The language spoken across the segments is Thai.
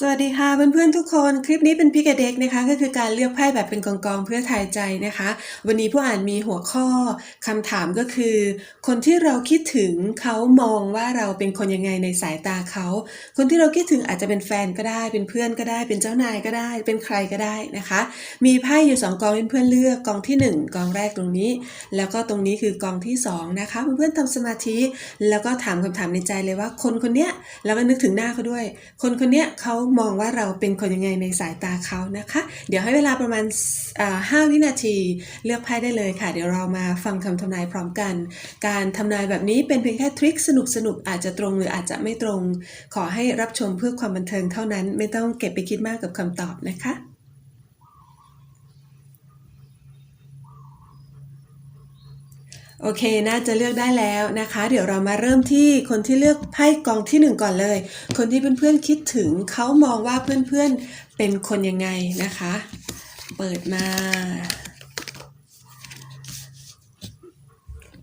สวัสดีค่ะเพื่อนๆทุกคนคลิปนี้เป็นพิกเด็กนะคะก็คือการเลือกไพ่แบบเป็นกองๆเพื่อทายใจนะคะ วันนี้ผู้อ่านมีหัวข้อคำถามก็คือ คนที่เราคิดถึงเขามองว่าเราเป็นคนยังไงในสายตาเขาคนที่เราคิดถึงอาจจะเป็นแฟนก็ได้ เป็นเพื่อนก็ได้ เป็นเจ้านายก็ได้ เป็นใครก็ได้นะคะ มีไพ่อยู่สองกองเพื่อนๆเลือกกองที่หนึ่งกองแรกตรงนี้ แล้วก็ตรงนี้คือกองที่สองนะคะเพื่อนๆทำสมาธิแล้วก็ถามคำถามในใจเลยว่า คนคนเนี้ยแล้วก็นึกถึงหน้าเขาด้วย คนคนเนี้ยเขามองว่าเราเป็นคนยังไงในสายตาเขานะคะ เดี๋ยวให้เวลาประมาณ 5 วินาทีเลือกไพ่ได้เลยค่ะ เดี๋ยวเรามาฟังคำทำนายพร้อมกัน การทำนายแบบนี้เป็นเพียงแค่ทริคสนุกๆอาจจะตรงหรืออาจจะไม่ตรง ขอให้รับชมเพื่อความบันเทิงเท่านั้น ไม่ต้องเก็บไปคิดมากกับคำตอบนะคะ โอเค น่าจะเลือกได้แล้วนะคะ เดี๋ยวเรามาเริ่มที่คนที่เลือกไพ่กองที่หนึ่งก่อนเลย คนที่เพื่อนๆคิดถึงเขามองว่าเพื่อนๆเป็นคนยังไงนะคะ เปิดมา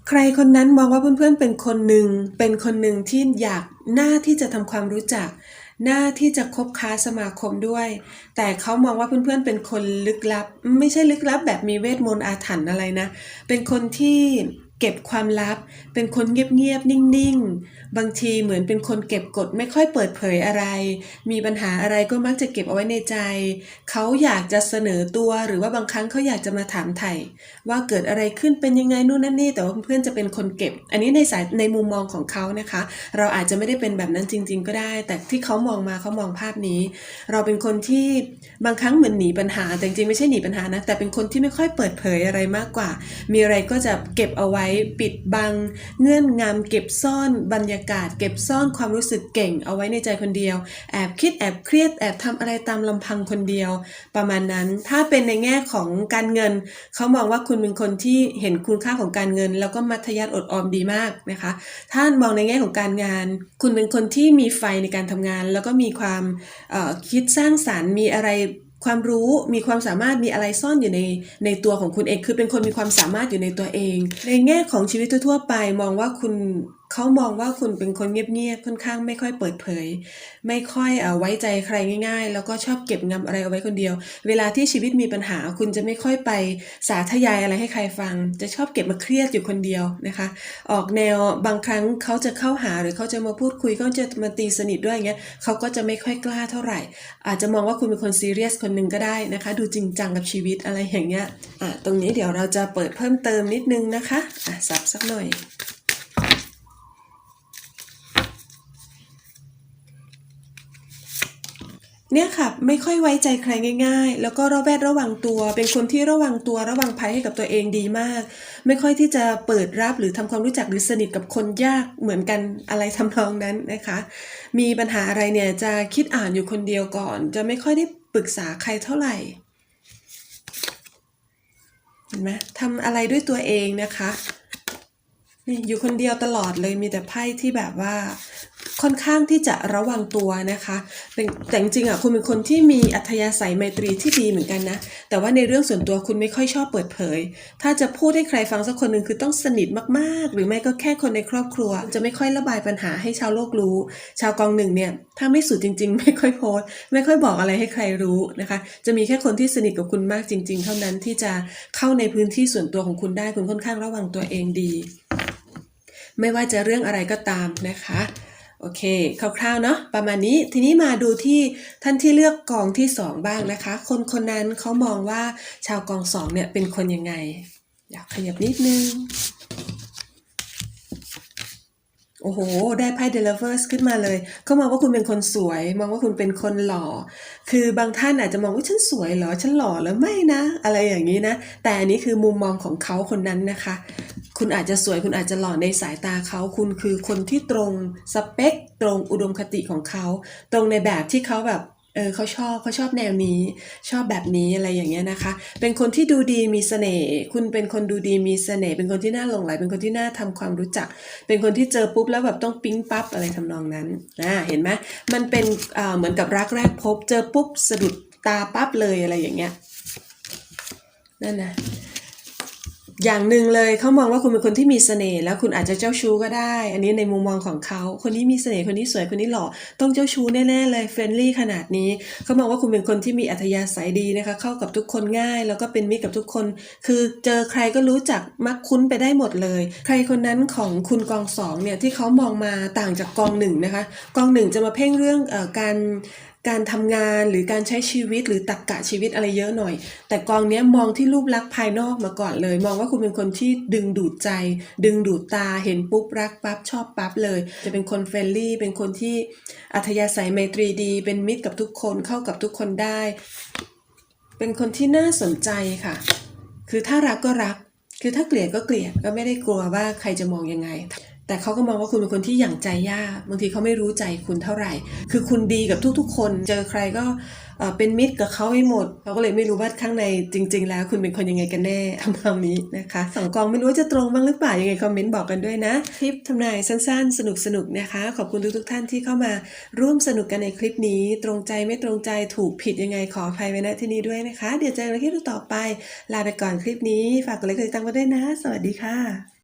ใครคนนั้นมองว่าเพื่อนๆเป็นคนหนึ่ง เป็นคนหนึ่งที่อยากหน้าที่จะทำความรู้จัก หน้าที่จะคบค้าสมาคมด้วย แต่เขามองว่าเพื่อนๆเป็นคนลึกลับ ไม่ใช่ลึกลับแบบมีเวทมนต์อาถรรพ์อะไรนะ เป็นคนที่ เก็บความลับ เป็นคนเงียบๆ นิ่งๆ บางทีเหมือนเป็นคนเก็บกดไม่ค่อยเปิดเผยอะไร มีปัญหาอะไรก็มักจะเก็บเอาไว้ในใจ เขาอยากจะเสนอตัวหรือว่าบางครั้งเขาอยากจะมาถามไถ่ว่าเกิดอะไรขึ้นเป็นยังไงนู่นนั่นนี่แต่ว่าเพื่อนจะเป็นคนเก็บ อันนี้ในสายในมุมมองของเขานะคะ เราอาจจะไม่ได้เป็นแบบนั้นจริง ๆ ก็ได้ แต่ที่เขามองมาเขามองภาพนี้ เราเป็นคนที่บางครั้งเหมือนหนีปัญหาแต่จริงๆไม่ใช่หนีปัญหานะแต่เป็นคนที่ไม่ค่อยเปิดเผยอะไรมากกว่า มีอะไรก็จะเก็บเอาไว้ปิดบัง เงื่อนงำเก็บซ่อนบรรยากาศ เก็บซ่อนความรู้สึกเก่ง เอาไว้ในใจคนเดียว แอบคิดแอบเครียดแอบทำอะไรตามลำพังคนเดียว ประมาณนั้นถ้าเป็นในแง่ของการเงิน เขามองว่าคุณเป็นคนที่เห็นคุณค่าของการเงิน แล้วก็มัธยัติอดออมดีมากนะคะถ้ามองในแง่ของการงาน คุณเป็นคนที่มีไฟในการทำงาน แล้วก็มีความคิดสร้างสารรค์มีอะไร ความรู้มีความสามารถมีอะไรซ่อนอยู่ในในตัวของคุณเอง คือเป็นคนมีความสามารถอยู่ในตัวเอง ในแง่ของชีวิตทั่วไปมองว่าคุณเขามองว่าคุณเป็นคนเงียบๆ ค่อนข้างไม่ค่อยเปิดเผย ไม่ค่อยเอ่อไว้ใจใครง่าย ๆ แล้วก็ชอบเก็บงำอะไรเอาไว้คนเดียว เวลาที่ชีวิตมีปัญหา คุณจะไม่ค่อยไปสาธยายอะไรให้ใครฟัง จะชอบเก็บมาเครียดอยู่คนเดียวนะคะ ออกแนวบางครั้งเขาจะเข้าหาหรือเขาจะมาพูดคุยเขาจะมาตีสนิทด้วยอย่างเงี้ยเขาก็จะไม่ค่อยกล้าเท่าไหร่ อาจจะมองว่าคุณเป็นคนซีเรียสคนหนึ่งก็ได้นะคะ ดูจริงจังกับชีวิตอะไรอย่างเงี้ยอะตรงนี้เดี๋ยวเราจะเปิดเพิ่มเติมนิดนึงนะคะอะสับสักหน่อย เนี่ยค่ะไม่ค่อยไว้ใจใครง่าย ๆ แล้วก็ระแวดระวังตัว เป็นคนที่ระวังตัวระวังภัยให้กับตัวเองดีมาก ไม่ค่อยที่จะเปิดรับหรือทำความรู้จักหรือสนิทกับคนยากเหมือนกันอะไรทำนองนั้นนะคะ มีปัญหาอะไรเนี่ยจะคิดอ่านอยู่คนเดียวก่อน จะไม่ค่อยได้ปรึกษาใครเท่าไหร่เห็นไหมทำอะไรด้วยตัวเองนะคะ นี่อยู่คนเดียวตลอดเลยมีแต่ไพ่ที่แบบว่าค่อนข้างที่จะระวังตัวนะคะแต่จริงๆอะคุณเป็นคนที่มีอัธยาศัยไมตรีที่ดีเหมือนกันนะ แต่ว่าในเรื่องส่วนตัวคุณไม่ค่อยชอบเปิดเผย ถ้าจะพูดให้ใครฟังสักคนหนึ่งคือต้องสนิทมากๆ หรือไม่ก็แค่คนในครอบครัว จะไม่ค่อยระบายปัญหาให้ชาวโลกรู้ ชาวกองหนึ่งเนี่ยถ้าไม่สุดจริง ๆ ไม่ค่อยโพสไม่ค่อยบอกอะไรให้ใครรู้นะคะ จะมีแค่คนที่สนิทกับคุณมากจริง ๆ เท่านั้นที่จะเข้าในพื้นที่ส่วนตัวของคุณได้คุณค่อนข้างระวังตัวเองดี ไม่ว่าจะเรื่องอะไรก็ตามนะคะ โอเค คร่าวๆเนาะประมาณนี้ทีนี้มาดูที่ท่านที่เลือกกองที่ 2 บ้างนะคะ คนคนนั้นเขามองว่าชาวกองสองเนี่ยเป็นคนยังไง อยากขยับนิดนึงโอ้โห ได้ไพ่ The Lovers ขึ้นมาเลยเขามองว่าคุณเป็นคนสวย มองว่าคุณเป็นคนหล่อ คือบางท่านอาจจะมองว่าฉันสวยเหรอ ฉันหล่อแล้วไม่นะ อะไรอย่างนี้นะ แต่อันนี้คือมุมมองของเขาคนนั้นนะคะ คุณอาจจะสวยคุณอาจจะหล่อในสายตาเขา คุณคือคนที่ตรงสเปค ตรงอุดมคติของเขา ตรงในแบบที่เขาแบบเออเขาชอบเขาชอบแนวนี้ ชอบแบบนี้อะไรอย่างเงี้ยนะคะ เป็นคนที่ดูดีมีเสน่ห์คุณเป็นคนดูดีมีเสน่ห์เป็นคนที่น่าหลงไหลเป็นคนที่น่าทำความรู้จัก เป็นคนที่เจอปุ๊บแล้วแบบต้องปิ๊งปั๊บอะไรทำนองนั้นนะเห็นไหมมันเป็นอ่าเหมือนกับรักแรกพบ เจอปุ๊บสะดุดตาปั๊บเลยอะไรอย่างเงี้ยนั่นนะ อย่างหนึ่งเลยเขามองว่าคุณเป็นคนที่มีเสน่ห์แล้วคุณอาจจะเจ้าชู้ก็ได้ อันนี้ในมุมมองของเขาคนนี้มีเสน่ห์คนนี้สวยคนนี้หล่อต้องเจ้าชู้แน่ๆเลยเฟรนลี่ขนาดนี้เขามองว่าคุณเป็นคนที่มีอัธยาศัยดีนะคะเข้ากับทุกคนง่าย แล้วก็เป็นมิตรกับทุกคน คือเจอใครก็รู้จักมักคุ้นไปได้หมดเลย ใครคนนั้นของคุณกองสองเนี่ยที่เขามองมาต่างจากกองหนึ่งนะคะกองหนึ่งจะมาเพ่งเรื่องอการ การทำงานหรือการใช้ชีวิตหรือตรกกะชีวิตอะไรเยอะหน่อย แต่กองเนี้ยมองที่รูปลักษณ์ภายนอกมาก่อนเลย มองว่าคุณเป็นคนที่ดึงดูดใจ ดึงดูดตาเห็นปุ๊บรักปั๊บชอบปั๊บเลย จะเป็นคนเฟรนลี่ เป็นคนที่อัธยาศัยไมตรีดี เป็นมิตรกับทุกคนเข้ากับทุกคนได้ เป็นคนที่น่าสนใจค่ะ คือถ้ารักก็รัก คือถ้าเกลียดก็เกลียดก็ไม่ได้กลัวว่าใครจะมองยังไง แต่เขาก็มองว่าคุณเป็นคนที่หยั่งใจยากบางทีเขาไม่รู้ใจคุณเท่าไหร่ คือคุณดีกับทุกๆ คน เจอใครก็เป็นมิตรกับเขาให้หมดเขาก็เลยไม่รู้ว่าข้างในจริง ๆ แล้ว คุณเป็นคนยังไงกันแน่ทำนองนี้นะคะสองกองไม่รู้จะตรงบ้างหรือเปล่ายังไงคอมเมนต์บอกกันด้วยนะคลิปทำนายสั้นๆ สนุกๆนะคะ ขอบคุณทุกๆท่านที่เข้ามาร่วมสนุกกันในคลิปนี้ ตรงใจไม่ตรงใจถูกผิดยังไงขออภัยไว้ณที่นี้ด้วยนะคะ เดี๋ยวเจอกันในคลิปต่อไป ลาไปก่อนคลิปนี้ ฝากกดไลค์กดติดตามกันด้วยนะ สวัสดีค่ะ